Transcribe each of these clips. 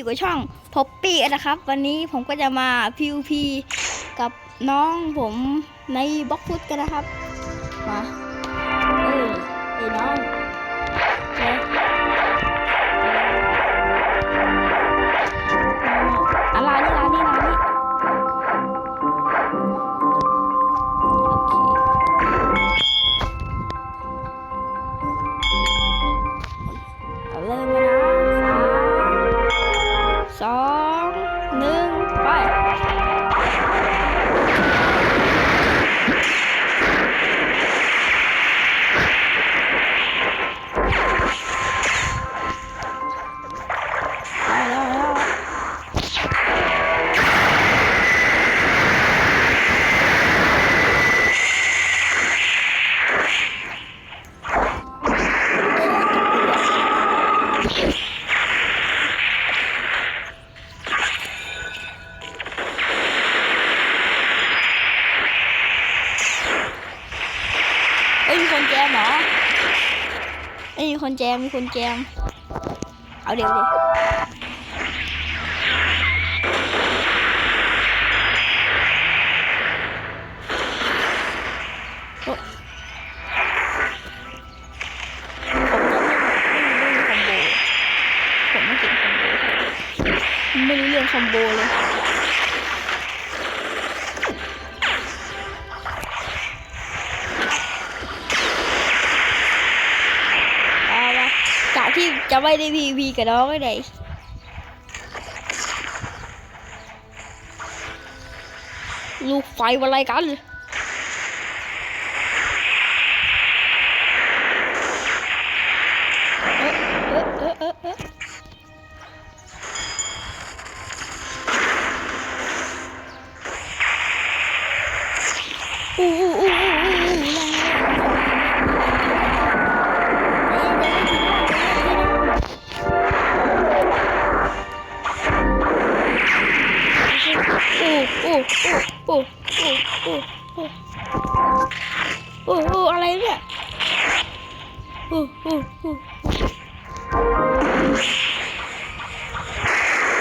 อยู่กับช่องพบปี้นะครับ วันนี้ผมก็จะมาพิวพีกับน้องผมในบล็อกฟุตกันนะครับ มา เอ้ยไอ้น้อง คนแจมมีคนแจม เอาเดี๋ยวดิ จะไม่ได้พีพีกับน้องไม่ได้ลูกไฟอะไรกันอู้ อู้อู้อู้อู้อู้อู้อู้อะไรเนี่ยอู้อู้อู้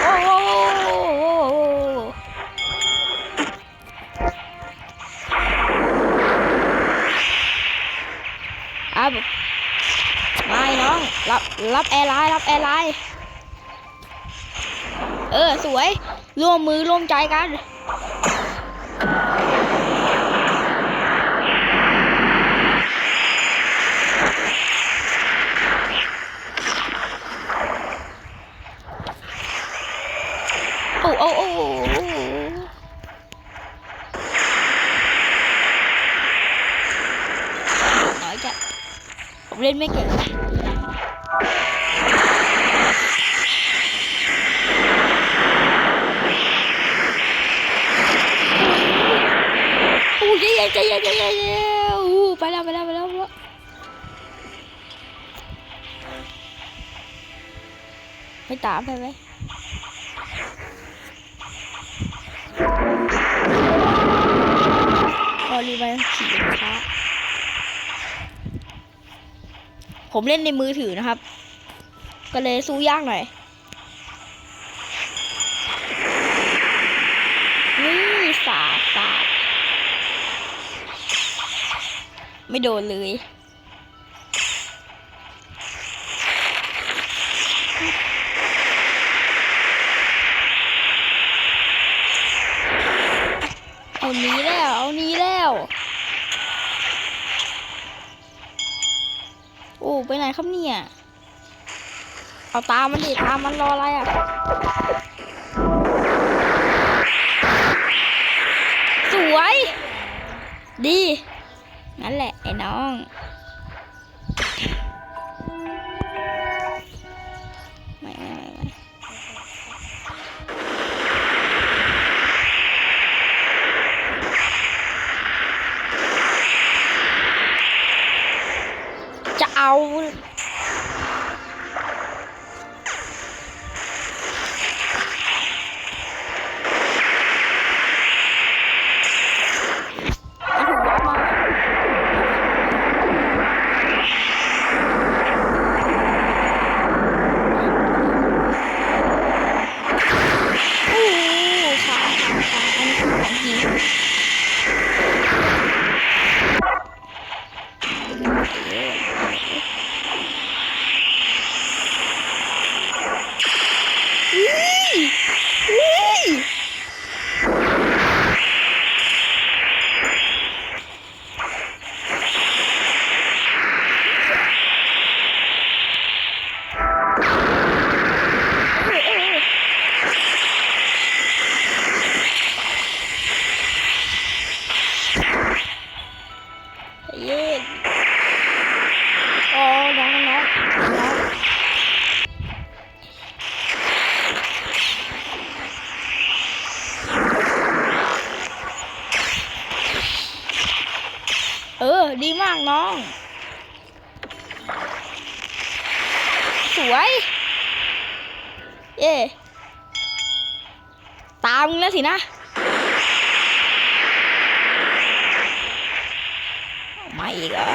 โอ้โหอับไม่น้อง รับ รับแอร์ไลน์ รับแอร์ไลน์ เออ สวย ร่วมมือร่วมใจกัน นไม่เก่งอู้ยเย็นใจเย็นใจเย็นใจเย็นอู้ไปแล้วไปแล้วไปแล้วไปตามไปไหมออรีไวขี่ช้า ผมเล่นในมือถือนะครับ ก็เลยสู้ยากหน่อยนี่สาสาไม่โดนเลย เอาหนี้แล้ว เอาหนี้แล้ว โอ้ ไปไหนครับเนี่ย เอาตามมันดิตามมันรออะไรอะ สวย ดี นั่นแหละไอ้น้อง เออ ดีมากน้อง สวย เย่ตามแล้วสินะมาอีกเหรอ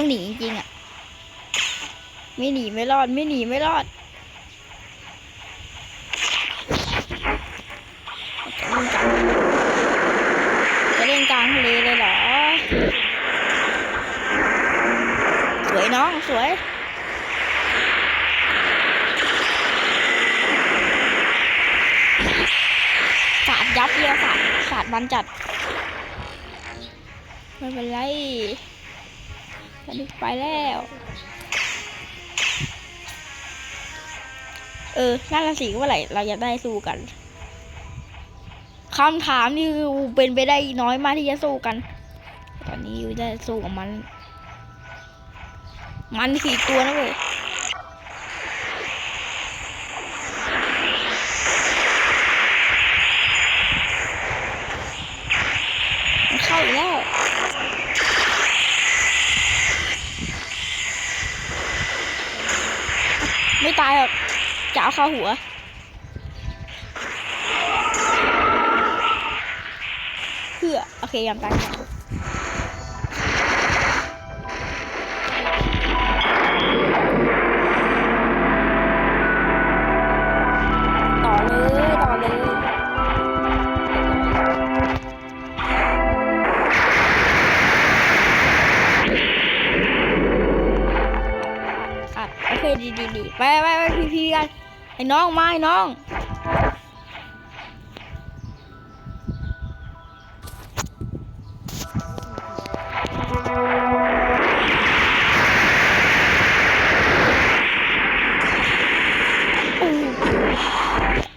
ต้องหนีจริงๆอะ ไม่หนีไม่รอดไม่หนีไม่รอดจะเล่นกลางจะเล่นกลางทะเลเลยเหรอ สวยน้องสวยสาดยับเดียวสาดสาดมันจัด ไม่เป็นไร อนนี้ไปแล้ว เออนั่นละสิว่าไหร่เราจะได้สู้กันคำถามนี่คือเป็นไปได้น้อยมากที่จะสู้กัน ตอนนี้ยูได้สู้กับมัน มันสี่ตัวนะเว้ย มันเข้าอีกแล้ว ไม่ตายหรอก จะเอาเข้าหัว เพื่อ โอเคยอมตายก่อนต่อเลยต่อเลยอัดโอเคดีดีดีไปไปไปพี่พี่กัน ไอ้น้องมาไอ้น้องอู้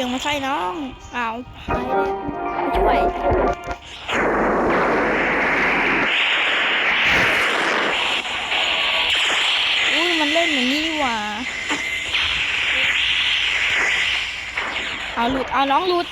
ยังไม่ใช่น้องอ้าวหายแล้วไม่ช่วยอุ้ยมันเล่นอย่างนี้นี่หว่าเอาหลุดเอาน้องหลุด